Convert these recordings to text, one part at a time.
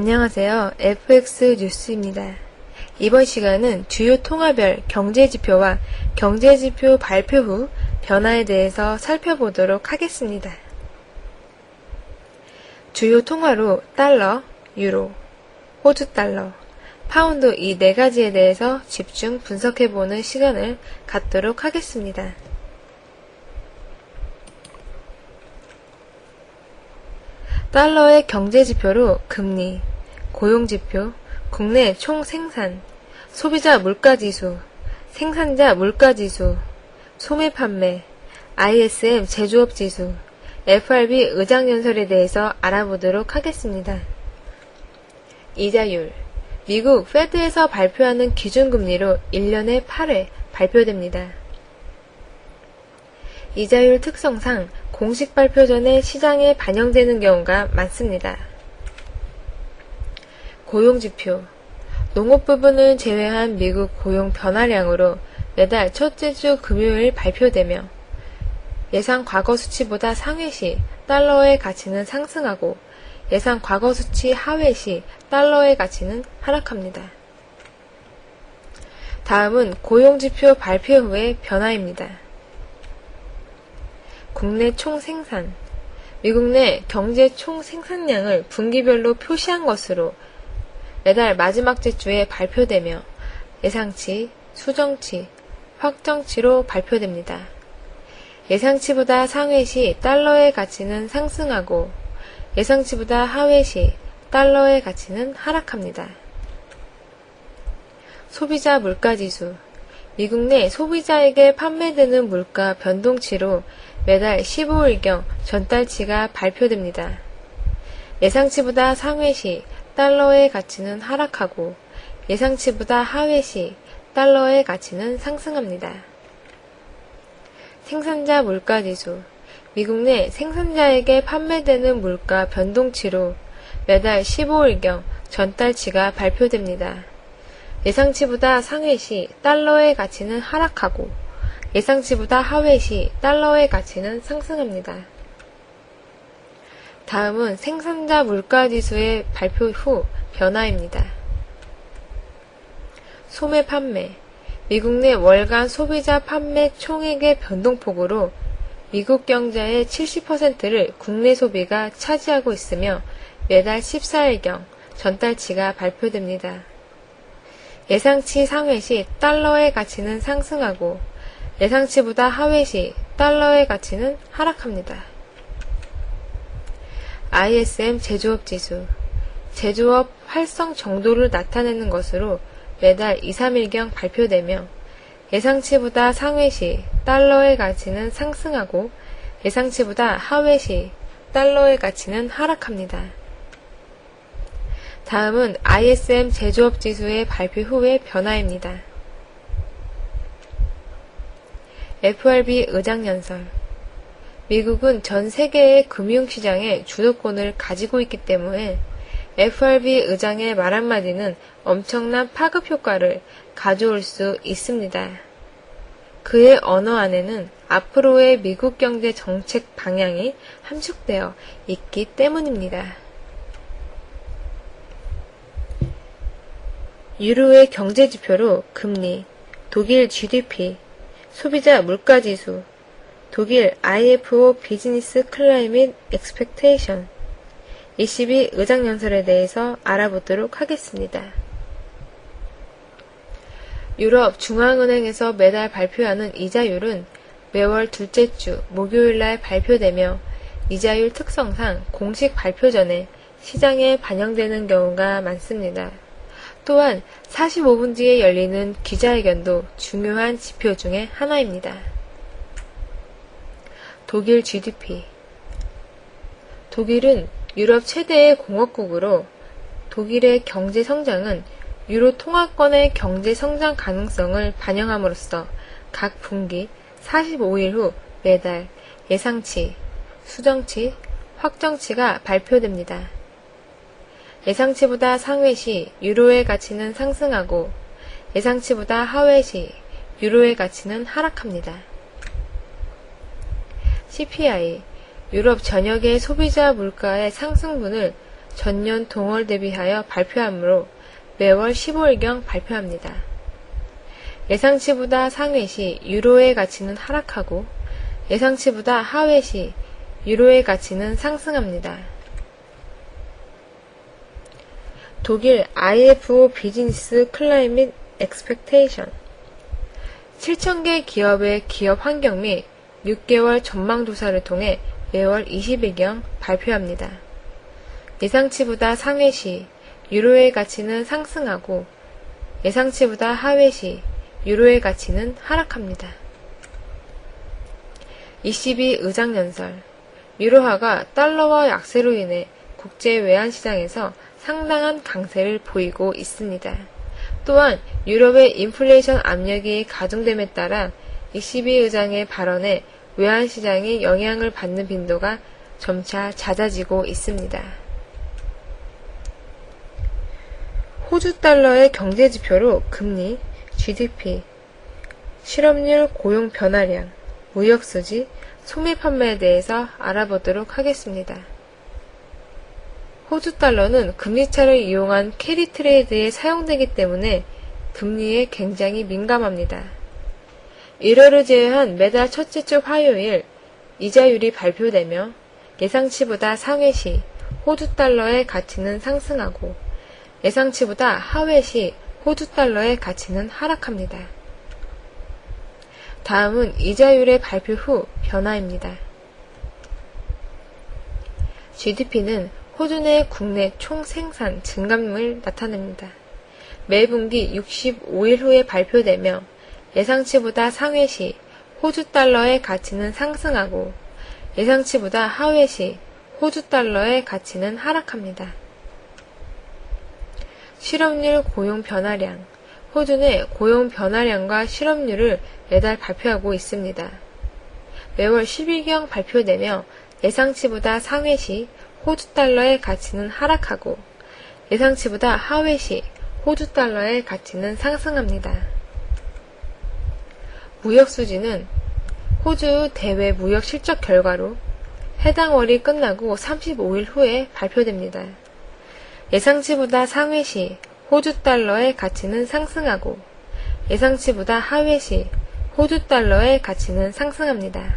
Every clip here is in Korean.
안녕하세요. FX 뉴스입니다. 이번 시간은 주요 통화별 경제 지표와 경제 지표 발표 후 변화에 대해서 살펴보도록 하겠습니다. 주요 통화로 달러, 유로, 호주 달러, 파운드 이 네 가지에 대해서 집중 분석해보는 시간을 갖도록 하겠습니다. 달러의 경제 지표로 금리, 고용지표, 국내 총 생산, 소비자 물가지수, 생산자 물가지수, 소매 판매, ISM 제조업 지수, FRB 의장연설에 대해서 알아보도록 하겠습니다. 이자율, 미국 페드에서 발표하는 기준금리로 1년에 8회 발표됩니다. 이자율 특성상 공식 발표 전에 시장에 반영되는 경우가 많습니다. 고용지표 농업 부분을 제외한 미국 고용 변화량으로 매달 첫째 주 금요일 발표되며 예상 과거 수치보다 상회 시 달러의 가치는 상승하고 예상 과거 수치 하회 시 달러의 가치는 하락합니다. 다음은 고용지표 발표 후의 변화입니다. 국내 총 생산 미국 내 경제 총 생산량을 분기별로 표시한 것으로 매달 마지막 주에 발표되며 예상치, 수정치, 확정치로 발표됩니다. 예상치보다 상회 시 달러의 가치는 상승하고 예상치보다 하회 시 달러의 가치는 하락합니다. 소비자 물가지수 미국 내 소비자에게 판매되는 물가 변동치로 매달 15일경 전달치가 발표됩니다. 예상치보다 상회 시 달러의 가치는 하락하고 예상치보다 하회 시 달러의 가치는 상승합니다. 생산자 물가지수 미국 내 생산자에게 판매되는 물가 변동치로 매달 15일경 전달치가 발표됩니다. 예상치보다 상회 시 달러의 가치는 하락하고 예상치보다 하회 시 달러의 가치는 상승합니다. 다음은 생산자 물가지수의 발표 후 변화입니다. 소매 판매 미국 내 월간 소비자 판매 총액의 변동폭으로 미국 경제의 70%를 국내 소비가 차지하고 있으며 매달 14일경 전달치가 발표됩니다. 예상치 상회 시 달러의 가치는 상승하고 예상치보다 하회 시 달러의 가치는 하락합니다. ISM 제조업 지수 제조업 활성 정도를 나타내는 것으로 매달 2, 3일경 발표되며 예상치보다 상회 시 달러의 가치는 상승하고 예상치보다 하회 시 달러의 가치는 하락합니다. 다음은 ISM 제조업 지수의 발표 후의 변화입니다. FRB 의장연설 미국은 전 세계의 금융시장의 주도권을 가지고 있기 때문에 FRB 의장의 말 한마디는 엄청난 파급 효과를 가져올 수 있습니다. 그의 언어 안에는 앞으로의 미국 경제 정책 방향이 함축되어 있기 때문입니다. 유로의 경제 지표로 금리, 독일 GDP, 소비자 물가 지수, 독일 IFO 비즈니스 클라이밋 엑스펙테이션 22 의장연설에 대해서 알아보도록 하겠습니다. 유럽 중앙은행에서 매달 발표하는 이자율은 매월 둘째 주 목요일날 발표되며 이자율 특성상 공식 발표 전에 시장에 반영되는 경우가 많습니다. 또한 45분 뒤에 열리는 기자회견도 중요한 지표 중의 하나입니다. 독일 GDP 독일은 유럽 최대의 공업국으로 독일의 경제 성장은 유로 통화권의 경제 성장 가능성을 반영함으로써 각 분기 45일 후 매달 예상치, 수정치, 확정치가 발표됩니다. 예상치보다 상회 시 유로의 가치는 상승하고 예상치보다 하회 시 유로의 가치는 하락합니다. CPI 유럽 전역의 소비자 물가의 상승분을 전년 동월 대비하여 발표하므로 매월 15일경 발표합니다. 예상치보다 상회 시 유로의 가치는 하락하고 예상치보다 하회 시 유로의 가치는 상승합니다. 독일 IFO 비즈니스 클라이밋 엑스펙테이션 7,000개 기업의 기업 환경 및 6개월 전망 조사를 통해 매월 20일경 발표합니다. 예상치보다 상회 시 유로의 가치는 상승하고 예상치보다 하회 시 유로의 가치는 하락합니다. 22 의장연설 유로화가 달러와 약세로 인해 국제 외환시장에서 상당한 강세를 보이고 있습니다. 또한 유럽의 인플레이션 압력이 가중됨에 따라 22의장의 발언에 외환시장이 영향을 받는 빈도가 점차 잦아지고 있습니다. 호주 달러의 경제 지표로 금리, GDP, 실업률, 고용 변화량, 무역 수지, 소매 판매에 대해서 알아보도록 하겠습니다. 호주 달러는 금리차를 이용한 캐리 트레이드에 사용되기 때문에 금리에 굉장히 민감합니다. 1월을 제외한 매달 첫째 주 화요일 이자율이 발표되며 예상치보다 상회 시 호주 달러의 가치는 상승하고 예상치보다 하회 시 호주 달러의 가치는 하락합니다. 다음은 이자율의 발표 후 변화입니다. GDP는 호주 내 국내 총 생산 증감을 나타냅니다. 매 분기 65일 후에 발표되며 예상치보다 상회 시 호주 달러의 가치는 상승하고 예상치보다 하회 시 호주 달러의 가치는 하락합니다. 실업률 고용 변화량 호주 내 고용 변화량과 실업률을 매달 발표하고 있습니다. 매월 10일경 발표되며 예상치보다 상회 시 호주 달러의 가치는 하락하고 예상치보다 하회 시 호주 달러의 가치는 상승합니다. 무역 수지는 호주 대외 무역 실적 결과로 해당 월이 끝나고 35일 후에 발표됩니다. 예상치보다 상회 시 호주 달러의 가치는 상승하고 예상치보다 하회 시 호주 달러의 가치는 상승합니다.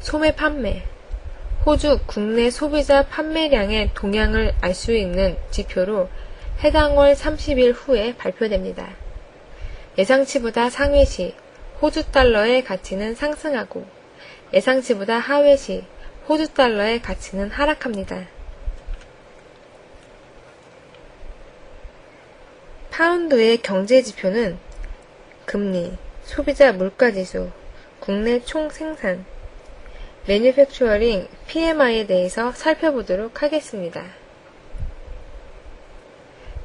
소매 판매 호주 국내 소비자 판매량의 동향을 알 수 있는 지표로 해당 월 30일 후에 발표됩니다. 예상치보다 상회 시 호주 달러의 가치는 상승하고 예상치보다 하회 시 호주 달러의 가치는 하락합니다. 파운드의 경제 지표는 금리, 소비자 물가 지수, 국내 총 생산, 매뉴팩처링 PMI에 대해서 살펴보도록 하겠습니다.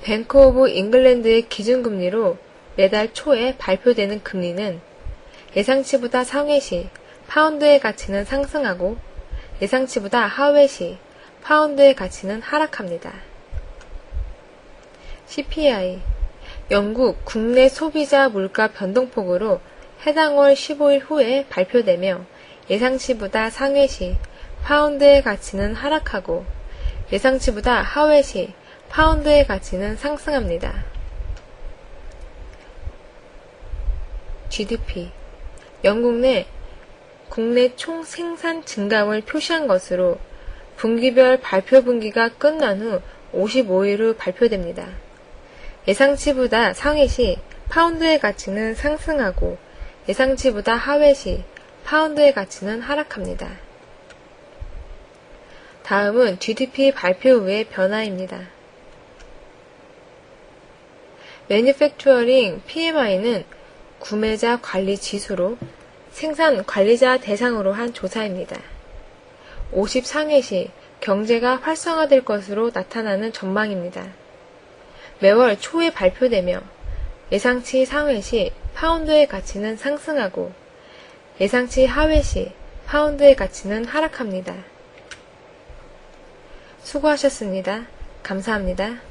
뱅크 오브 잉글랜드의 기준금리로 매달 초에 발표되는 금리는 예상치보다 상회 시 파운드의 가치는 상승하고 예상치보다 하회 시 파운드의 가치는 하락합니다. CPI 영국 국내 소비자 물가 변동폭으로 해당 월 15일 후에 발표되며 예상치보다 상회 시 파운드의 가치는 하락하고 예상치보다 하회 시 파운드의 가치는 상승합니다. GDP 영국 내 국내 총 생산 증감을 표시한 것으로 분기별 발표 분기가 끝난 후 55일 후 발표됩니다. 예상치보다 상회 시 파운드의 가치는 상승하고 예상치보다 하회 시 파운드의 가치는 하락합니다. 다음은 GDP 발표 후의 변화입니다. 매니팩처링 PMI는 구매자 관리 지수로 생산 관리자 대상으로 한 조사입니다. 50상회 시 경제가 활성화될 것으로 나타나는 전망입니다. 매월 초에 발표되며 예상치 상회 시 파운드의 가치는 상승하고 예상치 하회 시 파운드의 가치는 하락합니다. 수고하셨습니다. 감사합니다.